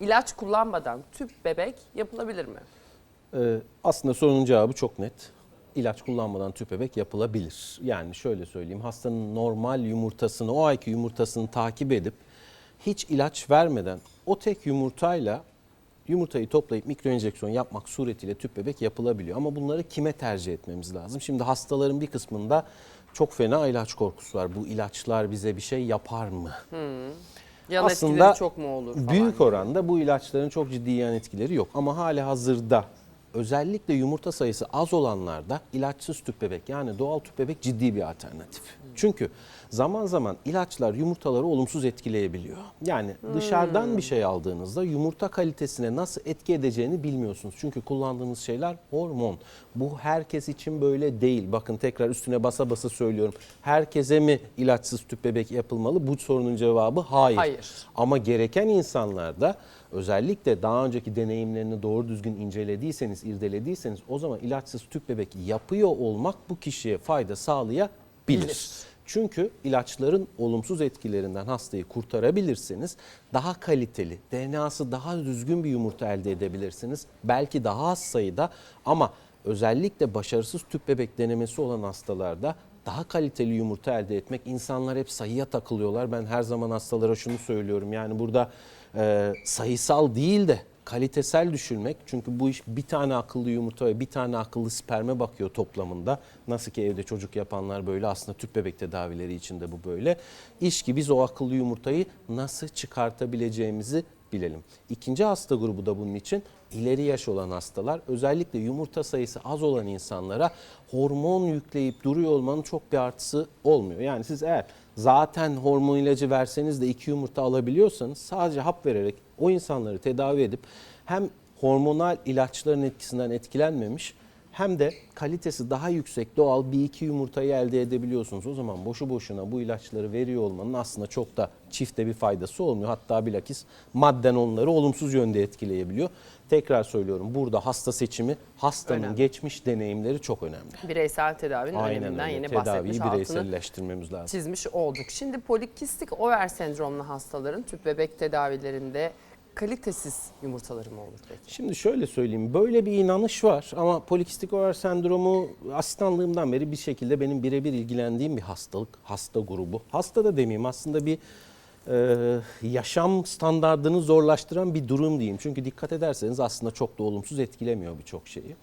ilaç kullanmadan tüp bebek yapılabilir mi? Ee, aslında sorunun cevabı çok net. İlaç kullanmadan tüp bebek yapılabilir. Yani şöyle söyleyeyim hastanın normal yumurtasını o ayki yumurtasını takip edip hiç ilaç vermeden o tek yumurtayla yumurtayı toplayıp mikroenjeksiyon yapmak suretiyle tüp bebek yapılabiliyor. Ama bunları kime tercih etmemiz lazım? Şimdi hastaların bir kısmında çok fena ilaç korkusu var. Bu ilaçlar bize bir şey yapar mı? Yan Aslında çok mu olur falan. Büyük oranda bu ilaçların çok ciddi yan etkileri yok. Ama hali hazırda özellikle yumurta sayısı az olanlarda ilaçsız tüp bebek yani doğal tüp bebek ciddi bir alternatif. Çünkü zaman zaman ilaçlar yumurtaları olumsuz etkileyebiliyor. Yani dışarıdan bir şey aldığınızda yumurta kalitesine nasıl etki edeceğini bilmiyorsunuz. Çünkü kullandığınız şeyler hormon. Bu herkes için böyle değil. Bakın tekrar üstüne basa basa söylüyorum. Herkese mi ilaçsız tüp bebek yapılmalı? Bu sorunun cevabı hayır. Hayır. Ama gereken insanlarda özellikle daha önceki deneyimlerini doğru düzgün incelediyseniz, irdelediyseniz o zaman ilaçsız tüp bebek yapıyor olmak bu kişiye fayda sağlayabilir. Bilir. Çünkü ilaçların olumsuz etkilerinden hastayı kurtarabilirsiniz. Daha kaliteli, DNA'sı daha düzgün bir yumurta elde edebilirsiniz. Belki daha az sayıda ama özellikle başarısız tüp bebek denemesi olan hastalarda daha kaliteli yumurta elde etmek insanlar hep sayıya takılıyorlar. Ben her zaman hastalara şunu söylüyorum. Yani burada e, sayısal değil de kalitesel düşünmek. Çünkü bu iş bir tane akıllı yumurta ve bir tane akıllı sperme bakıyor toplamında. Nasıl ki evde çocuk yapanlar böyle aslında tüp bebek tedavileri için de bu böyle. İş ki biz o akıllı yumurtayı nasıl çıkartabileceğimizi bilelim. İkinci hasta grubu da bunun için ileri yaş olan hastalar özellikle yumurta sayısı az olan insanlara hormon yükleyip duruyor olmanın çok bir artısı olmuyor. Yani siz eğer zaten hormon ilacı verseniz de iki yumurta alabiliyorsanız sadece hap vererek o insanları tedavi edip hem hormonal ilaçların etkisinden etkilenmemiş hem de kalitesi daha yüksek doğal bir iki yumurtayı elde edebiliyorsunuz. O zaman boşu boşuna bu ilaçları veriyor olmanın aslında çok da çifte bir faydası olmuyor. Hatta bilakis madden onları olumsuz yönde etkileyebiliyor. Tekrar söylüyorum burada hasta seçimi hastanın Önemli. geçmiş deneyimleri çok önemli. Bireysel tedavinin Aynen öneminden öyle. yine Tedaviyi bahsetmiş altını bireyselleştirmemiz lazım. çizmiş olduk. Şimdi polikistik over sendromlu hastaların tüp bebek tedavilerinde kalitesiz yumurtaları mı olur peki? Şimdi şöyle söyleyeyim. Böyle bir inanış var ama polikistik over sendromu asistanlığımdan beri bir şekilde benim birebir ilgilendiğim bir hastalık, hasta grubu. Hasta da demeyeyim aslında bir e, yaşam standartını zorlaştıran bir durum diyeyim. Çünkü dikkat ederseniz aslında çok da olumsuz etkilemiyor birçok şeyi.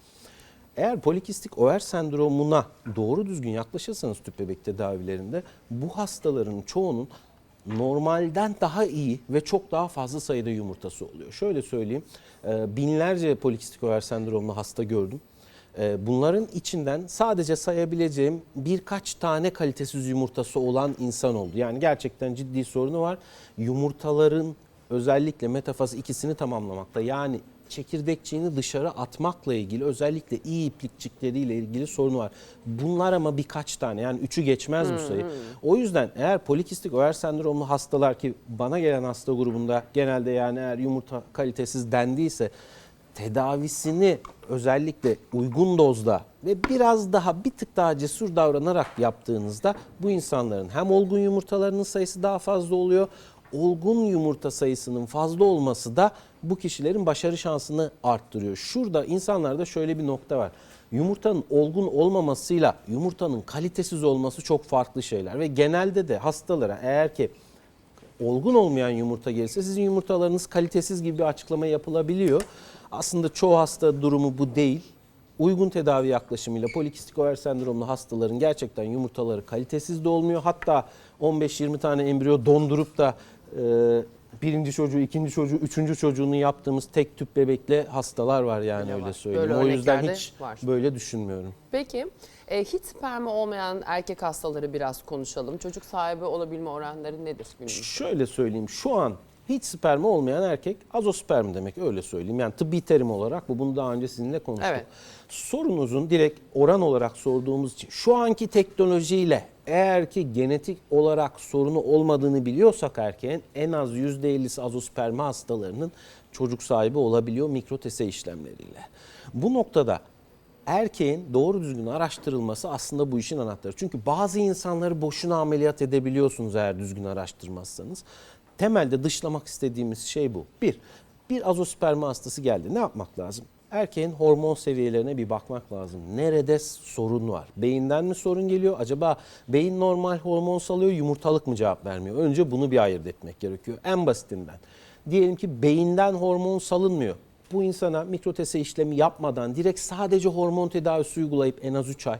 Eğer polikistik over sendromuna doğru düzgün yaklaşırsanız tüp bebek tedavilerinde bu hastaların çoğunun normalden daha iyi ve çok daha fazla sayıda yumurtası oluyor. Şöyle söyleyeyim, e, binlerce polikistik over sendromlu hasta gördüm. E, Bunların içinden sadece sayabileceğim birkaç tane kalitesiz yumurtası olan insan oldu. Yani gerçekten ciddi sorunu var. Yumurtaların özellikle metafaz ikisini tamamlamakta yani çekirdekçiğini dışarı atmakla ilgili özellikle iyi iplikçikleriyle ilgili sorunu var. Bunlar ama birkaç tane yani üçü geçmez bu sayı. O yüzden eğer polikistik over sendromlu hastalar ki bana gelen hasta grubunda genelde yani eğer yumurta kalitesiz dendiyse tedavisini özellikle uygun dozda ve biraz daha bir tık daha cesur davranarak yaptığınızda bu insanların hem olgun yumurtalarının sayısı daha fazla oluyor. Olgun yumurta sayısının fazla olması da bu kişilerin başarı şansını arttırıyor. Şurada insanlarda şöyle bir nokta var. Yumurtanın olgun olmamasıyla yumurtanın kalitesiz olması çok farklı şeyler ve genelde de hastalara eğer ki olgun olmayan yumurta gelirse sizin yumurtalarınız kalitesiz gibi bir açıklama yapılabiliyor. Aslında çoğu hasta durumu bu değil. Uygun tedavi yaklaşımıyla polikistik over sendromlu hastaların gerçekten yumurtaları kalitesiz de olmuyor. Hatta 15-20 tane embriyo dondurup da e, birinci çocuğu, ikinci çocuğu, üçüncü çocuğunu yaptığımız tek tüp bebekle hastalar var yani Öyle öyle, var. söyleyeyim. Böyle o yüzden hiç var. böyle düşünmüyorum. Peki e, hiç spermi olmayan erkek hastaları biraz konuşalım. Çocuk sahibi olabilme oranları nedir günümüzde? Şöyle söyleyeyim şu an hiç spermi olmayan erkek azosperm demek öyle söyleyeyim. Yani tıbbi terim olarak bu bunu daha önce sizinle konuştuk. Evet. Sorunuzun direkt oran olarak sorduğumuz için şu anki teknolojiyle eğer ki genetik olarak sorunu olmadığını biliyorsak erkeğin en az %50'si azospermi hastalarının çocuk sahibi olabiliyor mikrotese işlemleriyle. Bu noktada erkeğin doğru düzgün araştırılması aslında bu işin anahtarı. Çünkü bazı insanları boşuna ameliyat edebiliyorsunuz eğer düzgün araştırmazsanız. Temelde dışlamak istediğimiz şey bu. Bir, Bir azospermi hastası geldi. Ne yapmak lazım? Erkeğin hormon seviyelerine bir bakmak lazım. Nerede sorun var? Beyinden mi sorun geliyor? Acaba beyin normal hormon salıyor, yumurtalık mı cevap vermiyor? Önce bunu bir ayırt etmek gerekiyor. En basitinden. Diyelim ki beyinden hormon salınmıyor. Bu insana mikrotese işlemi yapmadan direkt sadece hormon tedavisi uygulayıp en az 3 ay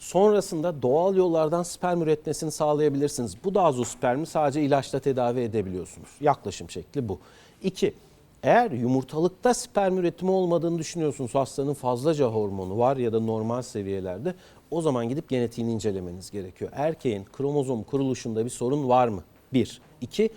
Sonrasında doğal yollardan sperm üretmesini sağlayabilirsiniz. Bu da azospermi sadece ilaçla tedavi edebiliyorsunuz. Yaklaşım şekli bu. İki, eğer yumurtalıkta sperm üretimi olmadığını düşünüyorsunuz, hastanın fazlaca hormonu var ya da normal seviyelerde o zaman gidip genetiğini incelemeniz gerekiyor. Erkeğin kromozom kuruluşunda bir sorun var mı? Bir. İki,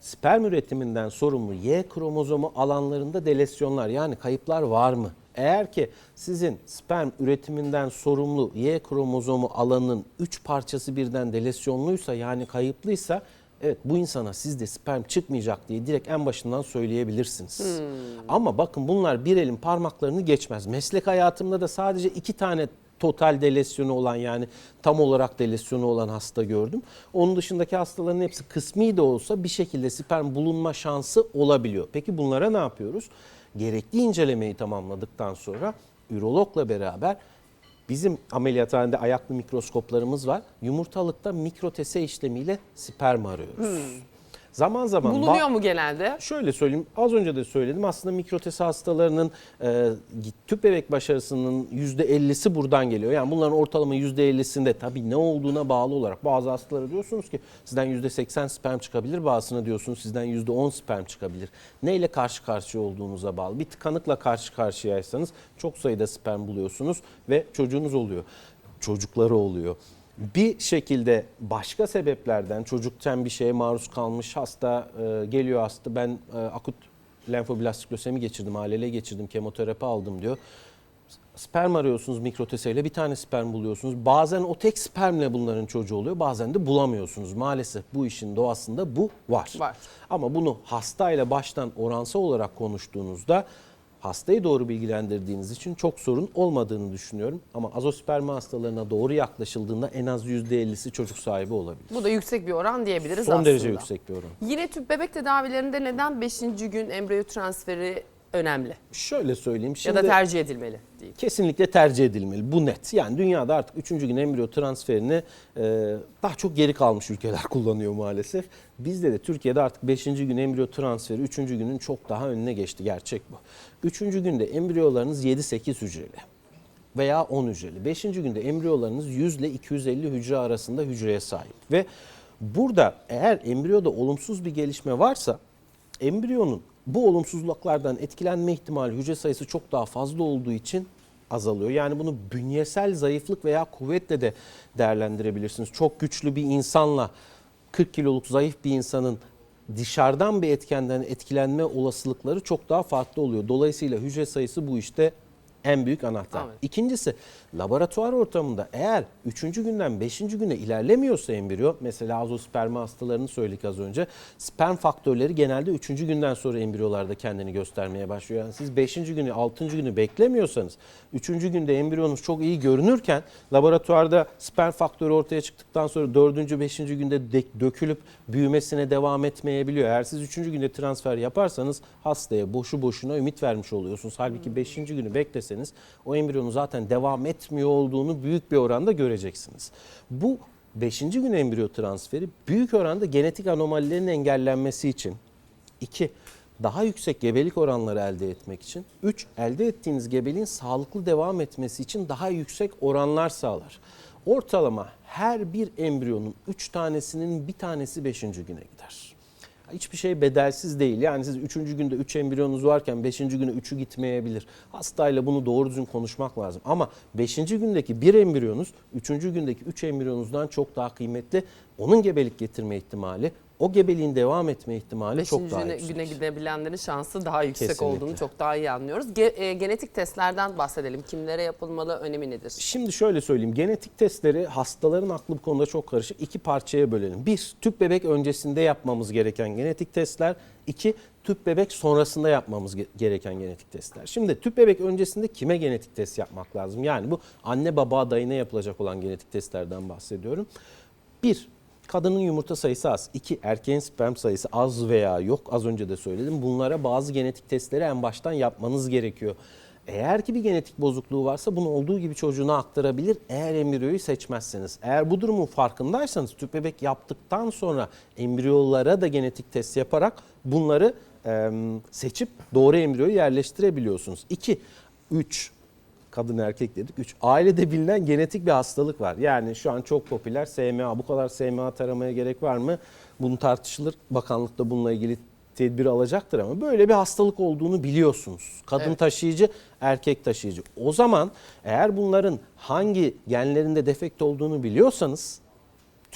sperm üretiminden sorumlu Y kromozomu alanlarında delesyonlar yani kayıplar var mı? Eğer ki sizin sperm üretiminden sorumlu Y kromozomu alanının 3 parçası birden delesyonluysa yani kayıplıysa evet bu insana sizde sperm çıkmayacak diye direkt en başından söyleyebilirsiniz. Ama bakın bunlar bir elin parmaklarını geçmez. Meslek hayatımda da sadece iki tane total delesyonu olan yani tam olarak delesyonu olan hasta gördüm. Onun dışındaki hastaların hepsi kısmi de olsa bir şekilde sperm bulunma şansı olabiliyor. Peki bunlara ne yapıyoruz? Gerekli incelemeyi tamamladıktan sonra ürologla beraber bizim ameliyathanede ayaklı mikroskoplarımız var. Yumurtalıkta mikrotese işlemiyle sperm arıyoruz. Zaman zaman Bulunuyor mu genelde? Şöyle söyleyeyim, az önce de söyledim. Aslında mikrotesi hastalarının e, tüp bebek başarısının %50'si buradan geliyor. Yani bunların ortalama %50'sinde tabii ne olduğuna bağlı olarak bazı hastalara diyorsunuz ki sizden %80 sperm çıkabilir, bazısına diyorsunuz sizden %10 sperm çıkabilir. Neyle karşı karşıya olduğunuza bağlı. Bir tıkanıkla karşı karşıyaysanız çok sayıda sperm buluyorsunuz ve çocuğunuz oluyor. Çocukları oluyor bir şekilde başka sebeplerden çocukken bir şeye maruz kalmış hasta e, geliyor hasta ben e, akut lenfoblastik lösemi geçirdim, ALL geçirdim, kemoterapi aldım diyor. Sperm arıyorsunuz mikroteseyle bir tane sperm buluyorsunuz. Bazen o tek spermle bunların çocuğu oluyor bazen de bulamıyorsunuz. Maalesef bu işin doğasında bu var. Var. Ama bunu hastayla baştan oransal olarak konuştuğunuzda hastayı doğru bilgilendirdiğiniz için çok sorun olmadığını düşünüyorum. Ama azospermi hastalarına doğru yaklaşıldığında en az %50'si çocuk sahibi olabilir. Bu da yüksek bir oran diyebiliriz Son aslında. derece yüksek bir oran. Yine tüp bebek tedavilerinde neden 5. gün embriyo transferi önemli? Şöyle söyleyeyim şimdi ya da tercih edilmeli değil. kesinlikle tercih edilmeli. Bu net. Yani dünyada artık 3. gün embriyo transferini e, daha çok geri kalmış ülkeler kullanıyor maalesef. Bizde de Türkiye'de artık 5. gün embriyo transferi 3. günün çok daha önüne geçti. Gerçek bu. 3. günde embriyolarınız 7-8 hücreli veya 10 hücreli. 5. günde embriyolarınız 100 ile 250 hücre arasında hücreye sahip. Ve burada eğer embriyoda olumsuz bir gelişme varsa embriyonun bu olumsuzluklardan etkilenme ihtimali hücre sayısı çok daha fazla olduğu için azalıyor. Yani bunu bünyesel zayıflık veya kuvvetle de değerlendirebilirsiniz. Çok güçlü bir insanla 40 kiloluk zayıf bir insanın dışarıdan bir etkenden etkilenme olasılıkları çok daha farklı oluyor. Dolayısıyla hücre sayısı bu işte en büyük anahtar. Evet. İkincisi laboratuvar ortamında eğer 3. günden 5. güne ilerlemiyorsa embriyo mesela azospermi hastalarını söyledik az önce sperm faktörleri genelde 3. günden sonra embriyolarda kendini göstermeye başlıyor. Yani siz 5. günü 6. günü beklemiyorsanız 3. günde embriyonuz çok iyi görünürken laboratuvarda sperm faktörü ortaya çıktıktan sonra 4. 5. günde de- dökülüp büyümesine devam etmeyebiliyor. Eğer siz 3. günde transfer yaparsanız hastaya boşu boşuna ümit vermiş oluyorsunuz. Halbuki 5. günü bekleseniz o embriyonun zaten devam etmiyor olduğunu büyük bir oranda göreceksiniz. Bu 5. gün embriyo transferi büyük oranda genetik anomalilerin engellenmesi için 2. Daha yüksek gebelik oranları elde etmek için. 3. Elde ettiğiniz gebeliğin sağlıklı devam etmesi için daha yüksek oranlar sağlar. Ortalama her bir embriyonun 3 tanesinin bir tanesi 5. güne gider. Hiçbir şey bedelsiz değil. Yani siz 3. günde 3 embriyonunuz varken 5. güne 3'ü gitmeyebilir. Hastayla bunu doğru düzgün konuşmak lazım. Ama 5. gündeki bir embriyonuz 3. gündeki 3 embriyonuzdan çok daha kıymetli. Onun gebelik getirme ihtimali, o gebeliğin devam etme ihtimali çok Beşinci daha güne, yüksek. güne gidebilenlerin şansı daha yüksek Kesinlikle. olduğunu çok daha iyi anlıyoruz. Ge- e, genetik testlerden bahsedelim. Kimlere yapılmalı, önemi nedir? Şimdi şöyle söyleyeyim. Genetik testleri hastaların aklı bu konuda çok karışık. İki parçaya bölelim. Bir, tüp bebek öncesinde yapmamız gereken genetik testler. İki, tüp bebek sonrasında yapmamız ge- gereken genetik testler. Şimdi tüp bebek öncesinde kime genetik test yapmak lazım? Yani bu anne baba adayına yapılacak olan genetik testlerden bahsediyorum. Bir, Kadının yumurta sayısı az. İki, erkeğin sperm sayısı az veya yok. Az önce de söyledim. Bunlara bazı genetik testleri en baştan yapmanız gerekiyor. Eğer ki bir genetik bozukluğu varsa bunu olduğu gibi çocuğuna aktarabilir eğer embriyoyu seçmezseniz. Eğer bu durumun farkındaysanız tüp bebek yaptıktan sonra embriyolara da genetik test yaparak bunları e, seçip doğru embriyoyu yerleştirebiliyorsunuz. 2, 3 kadın erkek dedik. 3. Ailede bilinen genetik bir hastalık var. Yani şu an çok popüler SMA. Bu kadar SMA taramaya gerek var mı? Bunu tartışılır. Bakanlık da bununla ilgili tedbir alacaktır ama böyle bir hastalık olduğunu biliyorsunuz. Kadın Evet. taşıyıcı, erkek taşıyıcı. O zaman eğer bunların hangi genlerinde defekt olduğunu biliyorsanız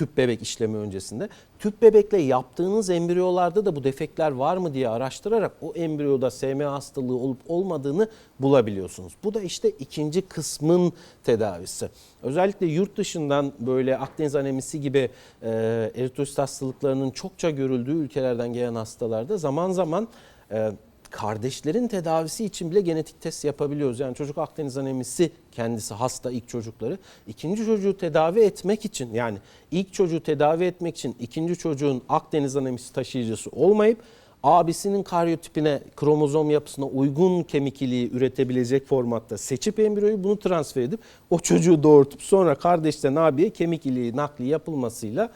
tüp bebek işlemi öncesinde tüp bebekle yaptığınız embriyolarda da bu defektler var mı diye araştırarak o embriyoda SMA hastalığı olup olmadığını bulabiliyorsunuz. Bu da işte ikinci kısmın tedavisi. Özellikle yurt dışından böyle Akdeniz anemisi gibi e, eritrosit hastalıklarının çokça görüldüğü ülkelerden gelen hastalarda zaman zaman e, kardeşlerin tedavisi için bile genetik test yapabiliyoruz. Yani çocuk Akdeniz anemisi kendisi hasta ilk çocukları. İkinci çocuğu tedavi etmek için yani ilk çocuğu tedavi etmek için ikinci çocuğun Akdeniz anemisi taşıyıcısı olmayıp abisinin karyotipine, kromozom yapısına uygun kemik iliği üretebilecek formatta seçip embriyoyu bunu transfer edip o çocuğu doğurtup sonra kardeşten abiye kemik iliği nakli yapılmasıyla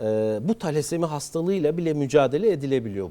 e, bu talasemi hastalığıyla bile mücadele edilebiliyor.